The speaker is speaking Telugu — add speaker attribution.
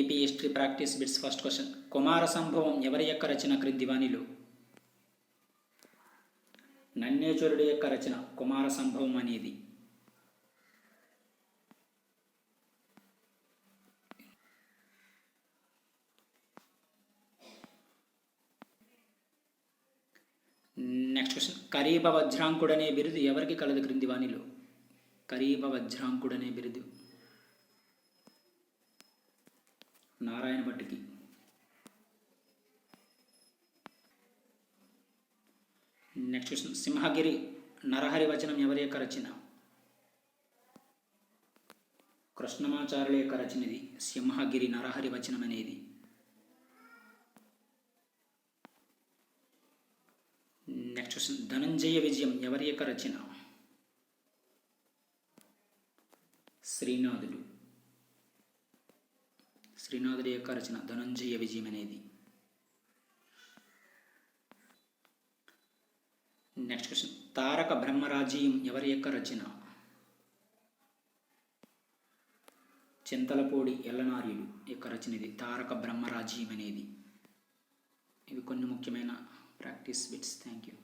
Speaker 1: AP history practice bits first question Kumara Sambhavam ఎవరి యొక్క రచన క్రింది వాణిలో నన్నేశ్వరుడి యొక్క రచన కుమార సంభవం అనేది. నెక్స్ట్ క్వశ్చన్ కరీబ వజ్రాంకుడనే బిరుదు ఎవరికి కలదు క్రింది వాణిలో కరీబ వజ్రాంకుడనే బిరుదు. నారాయణ భట్టికి. నెక్స్ట్ క్వశ్చన్ సింహగిరి నరహరి వచనం ఎవరి యొక్క రచన? కృష్ణమాచార్యుల యొక్క రచన ఇది సింహగిరి నరహరి వచనం అనేది. నెక్స్ట్ క్వశ్చన్ ధనంజయ విజయం ఎవరి యొక్క రచన? శ్రీనాథుడు. శ్రీనాథుడి యొక్క రచన ధనంజయ విజయం అనేది. నెక్స్ట్ క్వశ్చన్ తారక బ్రహ్మరాజ్యం ఎవరి యొక్క రచన? చింతలపూడి ఎల్లనార్యుడు యొక్క రచన ఇది. తారక బ్రహ్మరాజ్యం అనేది. ఇవి కొన్ని ముఖ్యమైన ప్రాక్టీస్ బిట్స్. Thank you